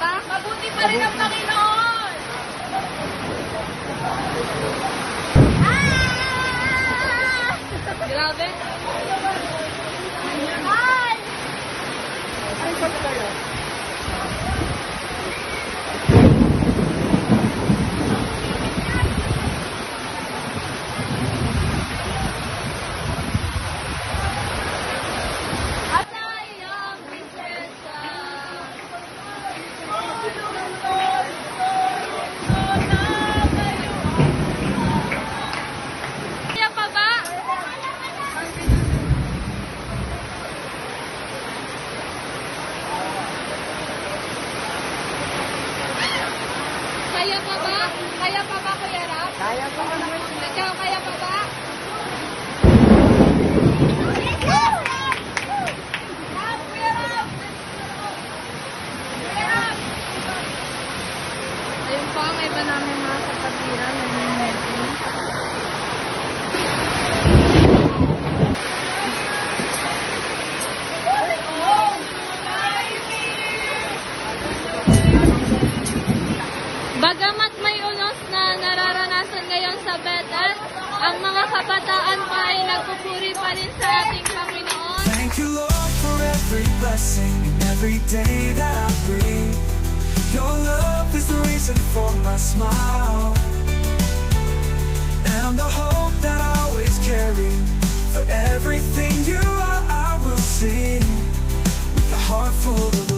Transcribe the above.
ba? Mabuti pa rin ang Panginoon! Ah! Grabe. Ay! Ay, sa tayo. Atayang prinsesa. Kaya pa ba? Kaya pa ba? Kaya pa ba, Kuya Rap? Kaya ko naman. Ikaw, kaya pa ba? Ayun iba namin mga kapatiran. Nag-meeting. Bagamat may unos na nararanasan ngayon sa Bethel, ang mga kabataan pa ay nagpupuri pa rin sa ating Panginoon. Thank you, Lord, for every blessing and every day that I breathe. Your love is the reason for my smile and the hope that I always carry. For everything you are, I will sing with a heart full of